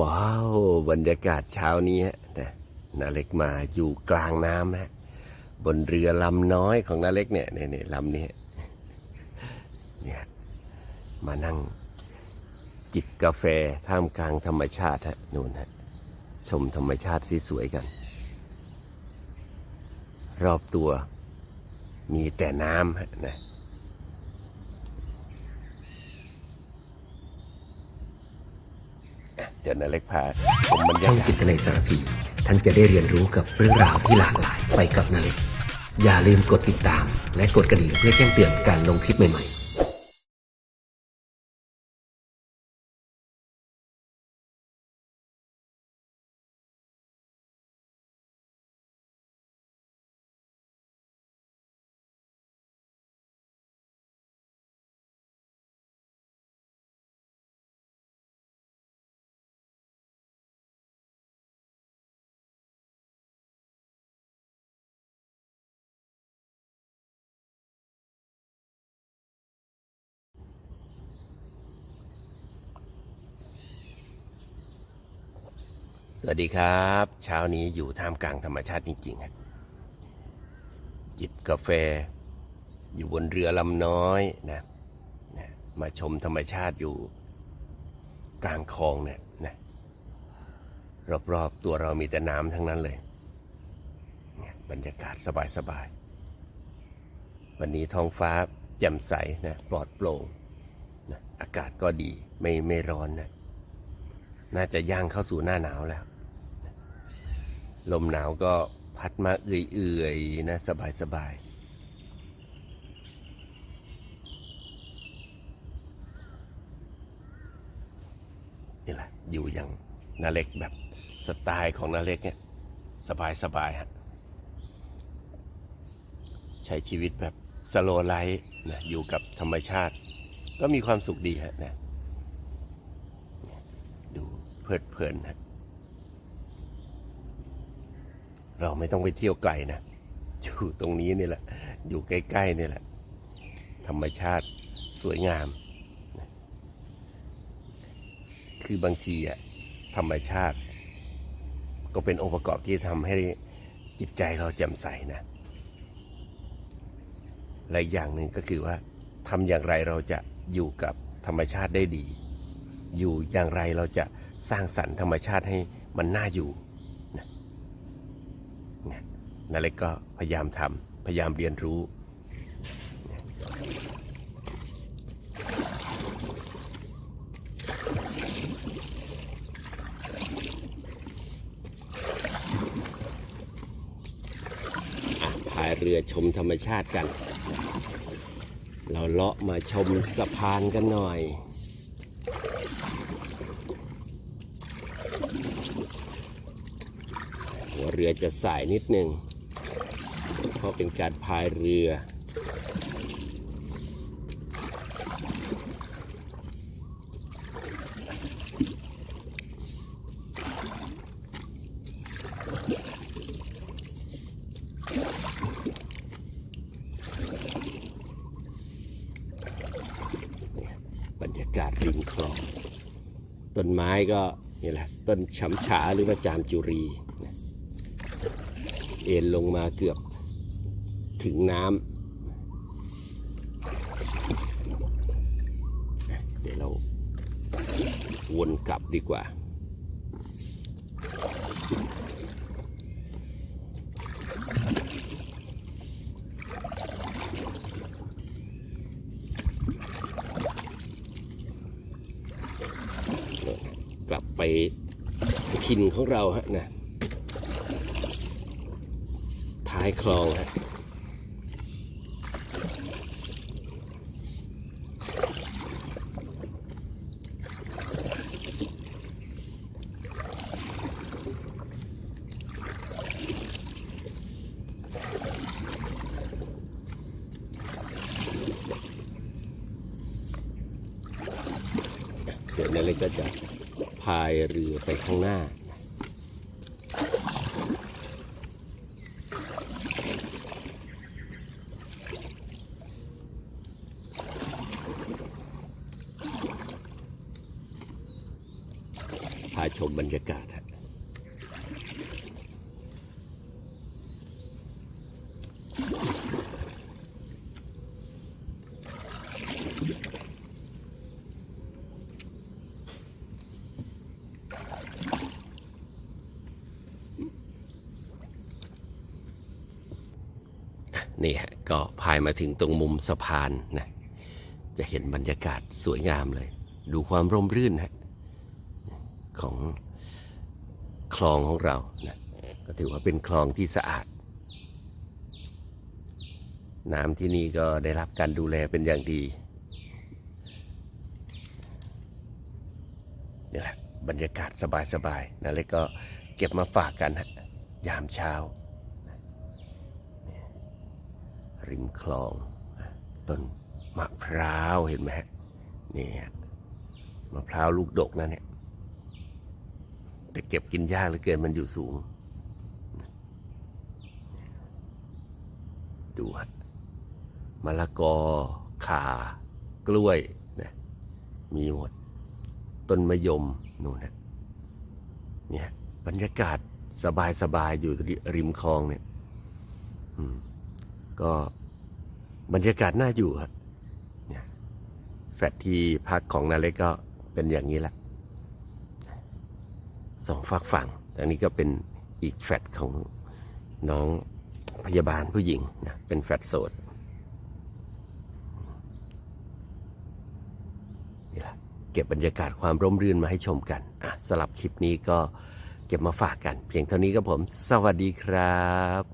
ว้าวบรรยากาศเช้านี้นะนาเล็กมาอยู่กลางน้ำฮะบนเรือลำน้อยของนาเล็กเนี่ยเนี่ยเนี่ยลำนี้เนี่ยมานั่งจิบกาแฟท่ามกลางธรรมชาติฮะนู่นฮะชมธรรมชาติสวยๆกัน รอบตัวมีแต่น้ำฮะนะ เดี๋ยวนาเล็กพาชมบรรช่ยาองกาศจิตในสารพีท่านจะได้เรียนรู้กับเรื่องราวที่หลากหลายไปกับนาเล็กอย่าลืมกดติดตาม และกดกระดิ่งเพื่อแจ้งเตือนการลงคลิปใหม่ๆ สวัสดีครับ เช้านี้อยู่ท่ามกลางธรรมชาติจริงๆครับจิบกาแฟ อยู่บนเรือลำน้อยนะนะมาชมธรรมชาติอยู่กลางคลองเนี่ยนะรอบๆตัวเรามีแต่น้ำทั้งนั้นเลย บรรยากาศสบายๆ วันนี้ท้องฟ้าแจ่มใสนะปลอดโปร่งนะอากาศก็ดีไม่ไม่ร้อนนะน่าจะย่างเข้าสู่หน้าหนาวแล้ว ลมหนาวก็พัดมาเอื่อยๆนะสบายๆนี่แหละอยู่อย่างนาเล็กแบบสไตล์ของนาเล็กเนี่ยสบายๆฮะใช้ชีวิตแบบสโลไลท์นะอยู่กับธรรมชาติ ก็มีความสุขดีฮะนะดูเพลิดเพลินนะ เราไม่ต้องไปเที่ยวไกลนะ อยู่ตรงนี้นี่แหละ อยู่ใกล้ๆนี่แหละ ธรรมชาติสวยงาม คือบางทีอะธรรมชาติ ก็เป็นองค์ประกอบที่ทำให้จิตใจเราแจ่มใสนะและอีกอย่างหนึ่งก็คือว่าทำอย่างไรเราจะอยู่กับธรรมชาติได้ดี อยู่อย่างไรเราจะสร้างสรรค์ธรรมชาติให้มันน่าอยู่ นะนาเล็กก็พยายามทำพยายามเรียนรู้นะอะพายเรือชมธรรมชาติกัน เราเลาะมาชมสะพานกันหน่อยหัวเรือจะสายนิดหนึ่ง เพราะเป็นการพายเรือ บรรยากาศริมคลอง ต้นไม้ก็นี่แหละต้นฉำฉาหรือว่าจามจุรี เอ็นลงมาเกือบ ถึงน้ำเดี๋ยวเราวนกลับดีกว่ากลับไปถิ่นของเราฮะนะท้ายคลองฮะ แล้วเราก็จะพายเรือไปข้างหน้า พาชมบรรยากาศฮะ นี่ฮะก็พายมาถึงตรงมุมสะพานนะจะเห็นบรรยากาศสวยงามเลย ดูความร่มรื่นฮะของคลองของเรานะก็ถือว่าเป็นคลองที่สะอาด น้ำที่นี่ก็ได้รับการดูแลเป็นอย่างดีนี่แหละบรรยากาศสบายๆนะเล็กก็เก็บมาฝากกันฮะยามเช้า ริมคลอง ต้นมะพร้าวเห็นไหมฮะนี่ฮะมะพร้าวลูกดกนะเนี่ยแต่เก็บกินยากเหลือเกินมันอยู่สูง ดูฮะมะละกอข่ากล้วยนะมีหมด ต้นมะยมนู่นนะเนี่ยบรรยากาศสบายๆ อยู่ริมคลองเนี่ย อืม ก็บรรยากาศน่าอยู่ครับแฟลตที่พักของนาเล็กก็เป็นอย่างนี้แหละสองฝากฝั่งทางนี้ก็เป็นอีกแฟลตของน้องพยาบาลผู้หญิงนะเป็นแฟลตโสดนี่แหละเก็บบรรยากาศความร่มรื่นมาให้ชมกันอะสลับคลิปนี้ก็เก็บมาฝากกัน เพียงเท่านี้ก็ผม สวัสดีครับ